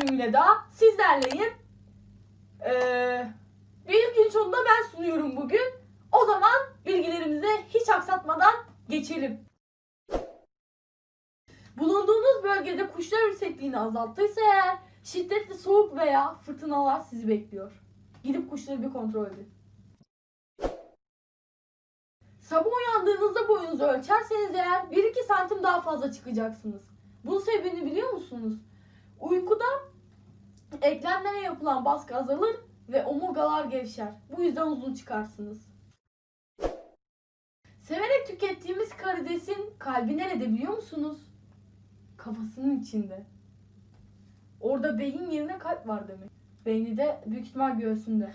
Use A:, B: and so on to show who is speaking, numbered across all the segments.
A: bölümüyle daha sizlerleyim. Ee, bir gün sonunda ben sunuyorum bugün. O zaman bilgilerimize hiç aksatmadan geçelim. Bulunduğunuz bölgede kuşlar yüksekliğini azalttıysa eğer şiddetli soğuk veya fırtınalar sizi bekliyor. Gidip kuşları bir kontrol edin. Sabah uyandığınızda boyunuzu ölçerseniz eğer 1-2 santim daha fazla çıkacaksınız. Bunun sebebini biliyor musunuz? Uykuda eklemlere yapılan baskı azalır ve omurgalar gevşer. Bu yüzden uzun çıkarsınız. Severek tükettiğimiz karidesin kalbi nerede biliyor musunuz? Kafasının içinde. Orada beyin yerine kalp var demek. Beyni de büyük ihtimal göğsünde.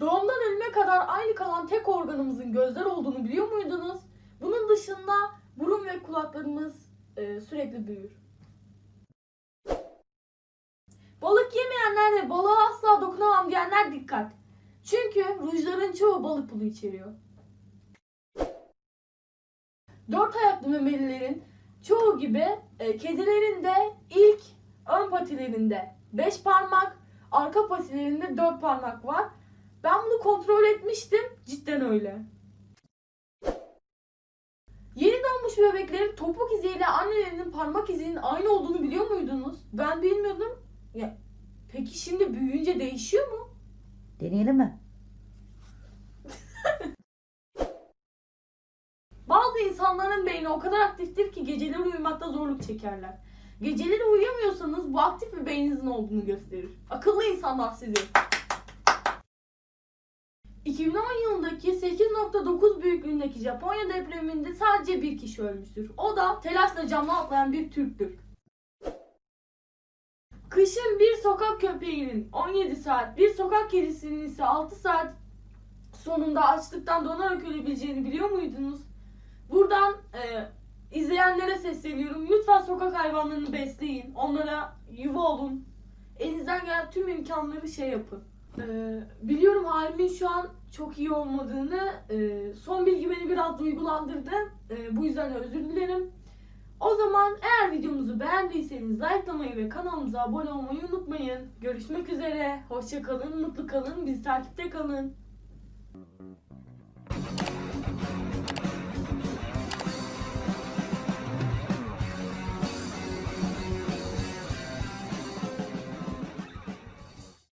A: Doğumdan ölüme kadar aynı kalan tek organımızın gözler olduğunu biliyor muydunuz? Bunun dışında burun ve kulaklarımız e, sürekli büyür. Ve balığa asla dokunamam diyenler dikkat. Çünkü rujların çoğu balık pulu içeriyor. Dört ayaklı memelilerin çoğu gibi e, kedilerin de ilk ön patilerinde beş parmak, arka patilerinde dört parmak var. Ben bunu kontrol etmiştim. Cidden öyle. Yeni doğmuş bebeklerin topuk iziyle annelerinin parmak izinin aynı olduğunu biliyor muydunuz? Ben bilmiyordum. Ya, peki şimdi büyüyünce değişiyor mu?
B: Deneyelim mi?
A: Bazı insanların beyni o kadar aktiftir ki geceleri uyumakta zorluk çekerler. Geceleri uyuyamıyorsanız bu aktif bir beyninizin olduğunu gösterir. Akıllı insanlar sizi. 2010 yılındaki 8.9 büyüklüğündeki Japonya depreminde sadece bir kişi ölmüştür. O da telaşla camdan atlayan bir Türktür. Kışın bir sokak köpeğinin 17 saat, bir sokak kedisinin ise 6 saat sonunda açlıktan donarak ölebileceğini biliyor muydunuz? Buradan e, izleyenlere sesleniyorum. Lütfen sokak hayvanlarını besleyin. Onlara yuva olun. Elinizden gelen tüm imkanları şey yapın. E, biliyorum halimin şu an çok iyi olmadığını. e, son bilgi beni biraz duygulandırdı. E, bu yüzden de özür dilerim. O zaman eğer videomuzu beğendiyseniz likelamayı ve kanalımıza abone olmayı unutmayın. Görüşmek üzere. Hoşça kalın, mutlu kalın, bizi takipte kalın.